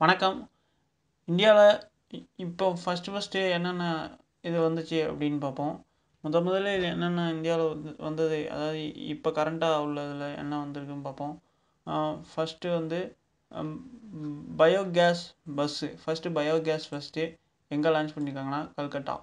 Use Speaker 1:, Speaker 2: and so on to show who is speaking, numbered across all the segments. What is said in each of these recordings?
Speaker 1: வணக்கம். இந்தியாவில் இப்போ ஃபஸ்ட்டு ஃபஸ்ட்டு என்னென்ன இது வந்துச்சு அப்படின்னு பார்ப்போம். முத முதல்ல இது என்னென்ன இந்தியாவில் வந்து வந்தது? அதாவது இப்போ கரண்ட்டாக உள்ளதில் என்ன வந்திருக்குன்னு பார்ப்போம். ஃபஸ்ட்டு வந்து biogas bus first biogas first எங்கே லான்ச் பண்ணியிருக்காங்கன்னா கல்கட்டா.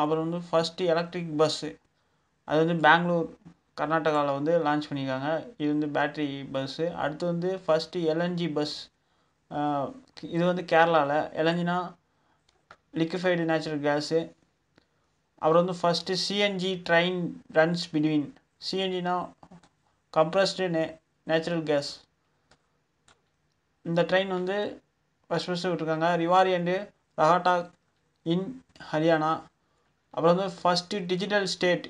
Speaker 1: அப்புறம் வந்து ஃபஸ்ட்டு எலக்ட்ரிக் பஸ்ஸு அது வந்து பெங்களூர் கர்நாடகாவில் வந்து லான்ச் பண்ணியிருக்காங்க இது வந்து பேட்ரி பஸ்ஸு அடுத்து வந்து ஃபஸ்ட்டு எல்என்ஜி பஸ் இது வந்து கேரளாவில் எலஞ்சினா லிக்விஃபைடு நேச்சுரல் கேஸு அப்புறம் வந்து first CNG train runs between சிஎன்ஜினா compressed நே நேச்சுரல் கேஸ் இந்த ட்ரெயின் வந்து ஃபஸ்ட் ஃபஸ்ட்டு விட்ருக்காங்க ரிவாரி அண்டு ரஹாட்டா இன் ஹரியானா அப்புறம் வந்து ஃபஸ்ட்டு டிஜிட்டல் ஸ்டேட்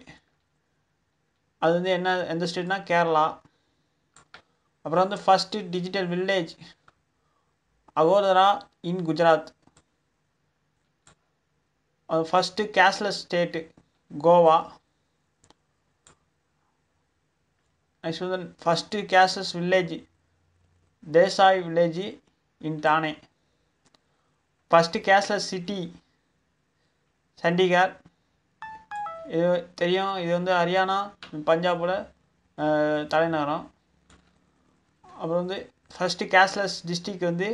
Speaker 1: அது வந்து என்ன எந்த ஸ்டேட்னா கேரளா. அப்புறம் வந்து first digital village Akodara in Gujarat. First cashless state Goa. Next வந்து first cashless village Dhasai village in Thane. First cashless city Chandigarh. இது தெரியும் இது வந்து ஹரியானா பஞ்சாபோட தலைநகரம். அப்புறம் வந்து ஃபஸ்ட்டு கேஷ்லெஸ் டிஸ்ட்ரிக் வந்து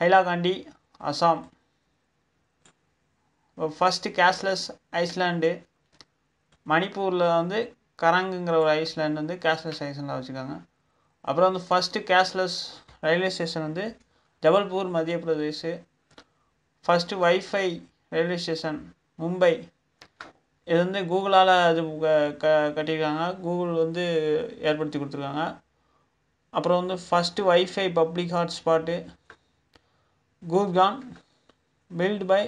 Speaker 1: Hailakandi Assam. First cashless island மணிப்பூரில் வந்து கரங்குங்கிற ஒரு ஐஸ்லாண்டு வந்து கேஷ்லெஸ் ஐஸ்லாண்டில் வச்சுருக்காங்க. அப்புறம் வந்து ஃபஸ்ட்டு கேஷ்லெஸ் ரயில்வே ஸ்டேஷன் வந்து Jabalpur Madhya Pradesh. First WiFi railway station Mumbai. இது வந்து கூகுளால் அது க கட்டியிருக்காங்க. கூகுள் வந்து ஏற்படுத்தி கொடுத்துருக்காங்க. அப்புறம் வந்து first WiFi public hotspot Gurgaon built by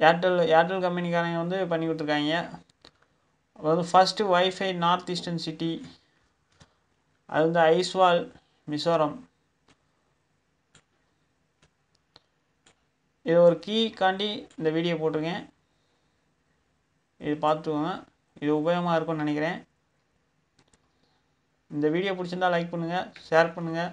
Speaker 1: Airtel Airtel கம்பெனிக்காரங்க வந்து பண்ணி கொடுத்துருக்காங்க. அதாவது first WiFi north eastern city அது வந்து ஐஸ்வால் மிசோரம் இது ஒரு கீக்காண்டி இந்த வீடியோ போட்டிருக்கேன். இது பார்த்துக்கோங்க. இது உபயோகமாக இருக்கும்னு நினைக்கிறேன். இந்த வீடியோ பிடிச்சிருந்தா லைக் பண்ணுங்கள் ஷேர் பண்ணுங்கள்